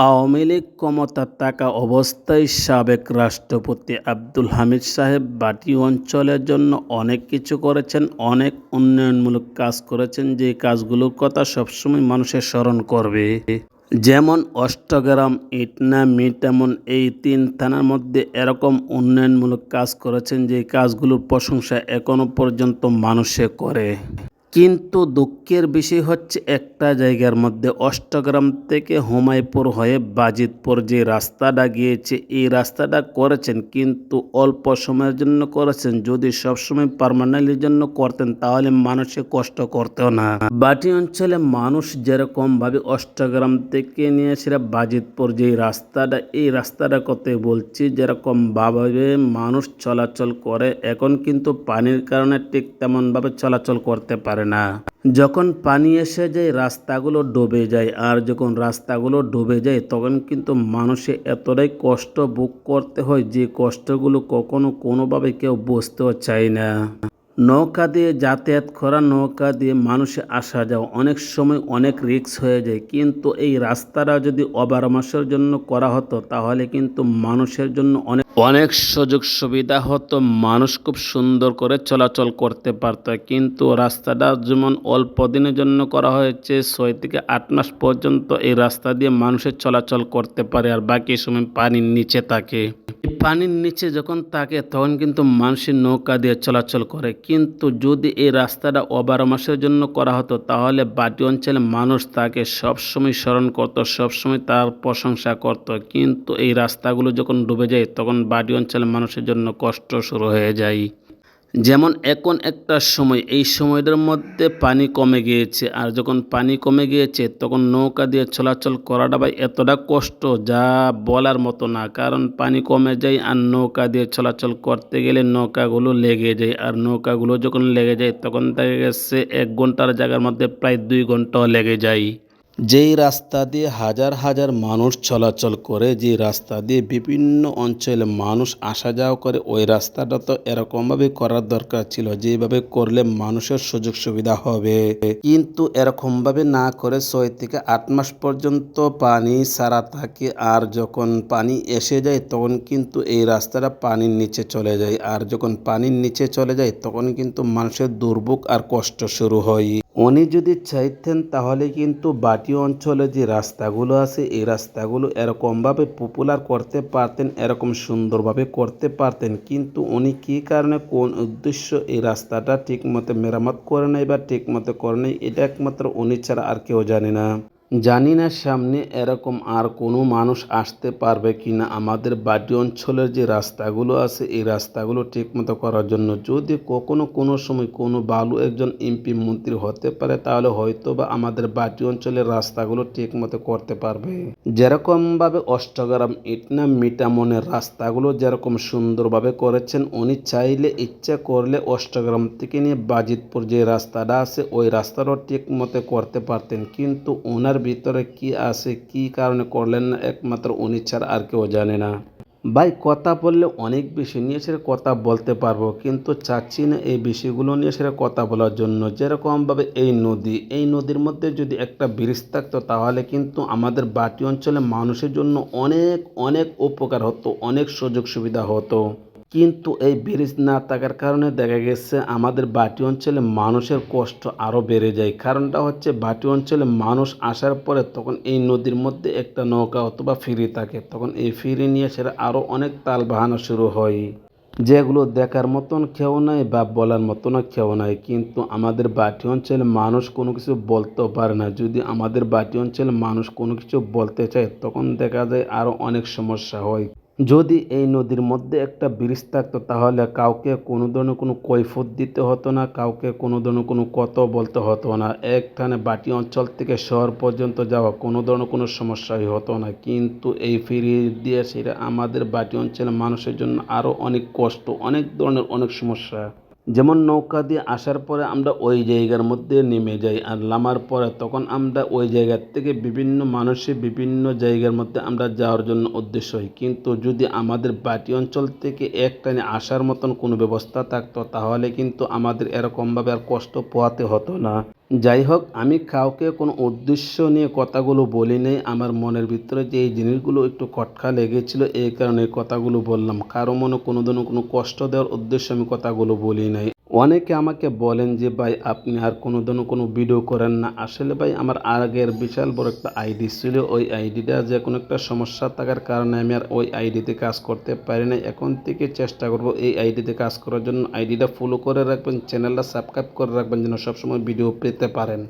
আওয়ামী লীগ ক্ষমতায় থাকা অবস্থায় সাবেক রাষ্ট্রপতি আব্দুল হামিদ সাহেব বাটি অঞ্চলের জন্য অনেক কিছু করেছেন, অনেক উন্নয়নমূলক কাজ করেছেন, যে কাজগুলোর কথা সবসময় মানুষের স্মরণ করবে। যেমন অষ্টগ্রাম, ইটনা মিটামন এই তিন থানার মধ্যে এরকম উন্নয়নমূলক কাজ করেছেন যে কাজগুলোর প্রশংসা এখনও পর্যন্ত মানুষে করে। কিন্তু দুঃখের বিষয় হচ্ছে একটা জায়গার মধ্যে অষ্টগ্রাম থেকে হুমায়পুর হয়ে বাজিতপুর যে রাস্তাটা গিয়েছে, এই রাস্তাটা করেছেন কিন্তু অল্প সময়ের জন্য করেছেন। যদি সবসময় পারমানেন্টের জন্য করতেন, তাহলে মানুষে কষ্ট করতেও না। বাটি অঞ্চলে মানুষ যেরকমভাবে অষ্টগ্রাম থেকে নিয়ে সেটা বাজিতপুর যে রাস্তাটা, এই রাস্তাটা কথা বলছি, যেরকমভাবে মানুষ চলাচল করে, এখন কিন্তু পানির কারণে ঠিক তেমনভাবে চলাচল করতে পারে পারে না। যখন পানি এসে যায়, রাস্তাগুলো ডুবে যায়, আর যখন রাস্তাগুলো ডুবে যায়, তখন কিন্তু মানুষে এতটাই কষ্ট ভোগ করতে হয় যে কষ্টগুলো কখনো কোনোভাবে কেউ বুঝতেও চায় না। নৌকা দিয়ে যাতায়াত করা নৌকা দিয়ে মানুষে আসা যাওয়া অনেক সময় অনেক রিক্স হয়ে যায়। কিন্তু এই রাস্তাটা যদি ওভার মাসের জন্য করা হতো, তাহলে কিন্তু মানুষের জন্য অনেক অনেক সুযোগ সুবিধা হতো, মানুষ খুব সুন্দর করে চলাচল করতে পারত। কিন্তু রাস্তাটা যেমন অল্প দিনের জন্য করা হয়েছে, ছয় থেকে আট মাস পর্যন্ত এই রাস্তা দিয়ে মানুষের চলাচল করতে পারে আর বাকি সময় পানির নিচে থাকে। পানির নিচে যখন থাকে তখন কিন্তু মানুষের নৌকা দিয়ে চলাচল করে। কিন্তু যদি এই রাস্তাটা অবারো মাসের জন্য করা হতো, তাহলে বাটি অঞ্চলের মানুষ তাকে সবসময় স্মরণ করত, সবসময় তার প্রশংসা করত। কিন্তু এই রাস্তাগুলো যখন ডুবে যায়, তখন বাটি অঞ্চলের মানুষের জন্য কষ্ট শুরু হয়ে যায়। যেমন এখন একটা সময়, এই সময়টার মধ্যে পানি কমে গিয়েছে। আর যখন পানি কমে গিয়েছে, তখন নৌকা দিয়ে চলাচল করাটা ভাই এতটা কষ্ট যা বলার মতো না। কারণ পানি কমে যায় আর নৌকা দিয়ে চলাচল করতে গেলে নৌকাগুলো লেগে যায়। আর নৌকাগুলো যখন লেগে যায়, তখন দেখা গেছে এক ঘণ্টার জায়গার মধ্যে প্রায় দুই ঘন্টাও লেগে যায়। যেই রাস্তা দিয়ে হাজার হাজার মানুষ চলাচল করে যে রাস্তা দিয়ে বিভিন্ন অঞ্চলে মানুষ আসা যাওয়া করে, ওই রাস্তাটা তো এরকমভাবে করার দরকার ছিল, যেভাবে করলে মানুষের সুযোগ সুবিধা হবে। কিন্তু এরকমভাবে না করে ছয় থেকে আট মাস পর্যন্ত পানি সারা থাকে, আর যখন পানি এসে যায়, তখন কিন্তু এই রাস্তাটা পানির নিচে চলে যায়। আর যখন পানির নিচে চলে যায়, তখন কিন্তু মানুষের দুর্ভোগ আর কষ্ট শুরু হয়। উনি যদি চাইতেন, তাহলে কিন্তু বাটি অঞ্চলে যে রাস্তাগুলো আছে, এই রাস্তাগুলো এরকমভাবে পপুলার করতে পারতেন, এরকম সুন্দরভাবে করতে পারতেন। কিন্তু উনি কী কারণে, কোন উদ্দেশ্য এই রাস্তাটা ঠিকমতো মেরামত করে নেয় বা ঠিকমতো করে নেয় এটা একমাত্র উনি ছাড়া আর কেউ জানে না। জানি না সামনে এরকম আর কোনো মানুষ আসতে পারবে কি না। আমাদের বাটি অঞ্চলের যে রাস্তাগুলো আছে, এই রাস্তাগুলো ঠিকমতো করার জন্য যদি কখনো কোনো সময় কোনো ভালো একজন এমপি মন্ত্রী হতে পারে, তাহলে হয়তো বা আমাদের বাটি অঞ্চলের রাস্তাগুলো ঠিকমতো করতে পারবে। যেরকমভাবে অষ্টগ্রাম ইটনা মিটামনের রাস্তাগুলো যেরকম সুন্দরভাবে করেছেন, উনি চাইলে ইচ্ছা করলে অষ্টগ্রাম থেকে নিয়ে বাজিতপুর যে রাস্তাটা আছে, ওই রাস্তাটাও ঠিকমতো করতে পারতেন। কিন্তু ওনার ভিতরে কি আছে, কি কারণে করলেন না, একমাত্র উনি ছাড়া আর কেউ জানে না। ভাই, কথা বললে অনেক বিষয় নিয়ে সেটা কথা বলতে পারব, কিন্তু চাচ্ছি না এই বিষয়গুলো নিয়ে সেটা কথা বলার জন্য। যেরকমভাবে এই নদী, এই নদীর মধ্যে যদি একটা ব্রিজ থাকতো, তাহলে কিন্তু আমাদের বাটি অঞ্চলে মানুষের জন্য অনেক অনেক উপকার হতো, অনেক সুযোগ সুবিধা হতো। কিন্তু এই ব্রিজ না থাকার কারণে দেখা গেছে আমাদের বাটি অঞ্চলে মানুষের কষ্ট আরও বেড়ে যায়। কারণটা হচ্ছে বাটি অঞ্চলে মানুষ আসার পরে তখন এই নদীর মধ্যে একটা নৌকা অথবা ফিরি থাকে। তখন এই ফিরি নিয়ে সেটা আরও অনেক তাল বাহানো শুরু হয়। যেগুলো দেখার মতন কেউ নাই বা বলার মতনও কেউ নাই। কিন্তু আমাদের বাটি অঞ্চলে মানুষ কোনো কিছু বলতেও পারে না। যদি আমাদের বাটি অঞ্চলে মানুষ কোনো কিছু বলতে চায়, তখন দেখা যায় আরও অনেক সমস্যা হয়। যদি এই নদীর মধ্যে একটা ব্রিজ থাকতো, তাহলে কাউকে কোনো ধরনের কোনো কৈফত দিতে হতো না, কাউকে কোনো ধরনের কোনো কত বলতে হতো না। একখানে বাটি অঞ্চল থেকে শহর পর্যন্ত যাওয়া কোনো ধরনের কোনো সমস্যাই হতো না। কিন্তু এই ফিরি দিয়ে সেটা আমাদের বাটি অঞ্চলের মানুষের জন্য আরও অনেক কষ্ট, অনেক ধরনের অনেক সমস্যা। যেমন নৌকা দিয়ে আসার পরে আমরা ওই জায়গার মধ্যে নেমে যাই, আর নামার পরে তখন আমরা ওই জায়গার থেকে বিভিন্ন মানুষের বিভিন্ন জায়গার মধ্যে আমরা যাওয়ার জন্য উদ্দেশ্য হই। কিন্তু যদি আমাদের বাটি অঞ্চল থেকে একটানে আসার মতন কোনো ব্যবস্থা থাকতো, তাহলে কিন্তু আমাদের এরকমভাবে আর কষ্ট পোহাতে হতো না। যাই হোক আমি কাউকে কোনো উদ্দেশ্য নিয়ে কথাগুলো বলি নাই আমার মনের ভিতরে যে এই জিনিসগুলো একটু খটকা লেগেছিল, এই কারণে কথাগুলো বললাম। কারও মনে কোনো দিনও কোনো কষ্ট দেওয়ার উদ্দেশ্যে আমি কথাগুলো বলি নাই। অনেকে আমাকে বলেন যে, ভাই, আপনি আর কোনো দিনও কোনো ভিডিও করেন না। আসলে ভাই, আমার আগের বিশাল বড় একটা আইডি ছিল। ওই আইডিটা যে কোনো একটা সমস্যা থাকার কারণে আমি আর ওই আইডিতে কাজ করতে পারি না এখন থেকে চেষ্টা করব এই আইডিতে কাজ করার জন্য। আইডিটা ফলো করে রাখবেন চ্যানেলটা সাবস্ক্রাইব করে রাখবেন যেন সবসময় ভিডিও পেতে পারেন।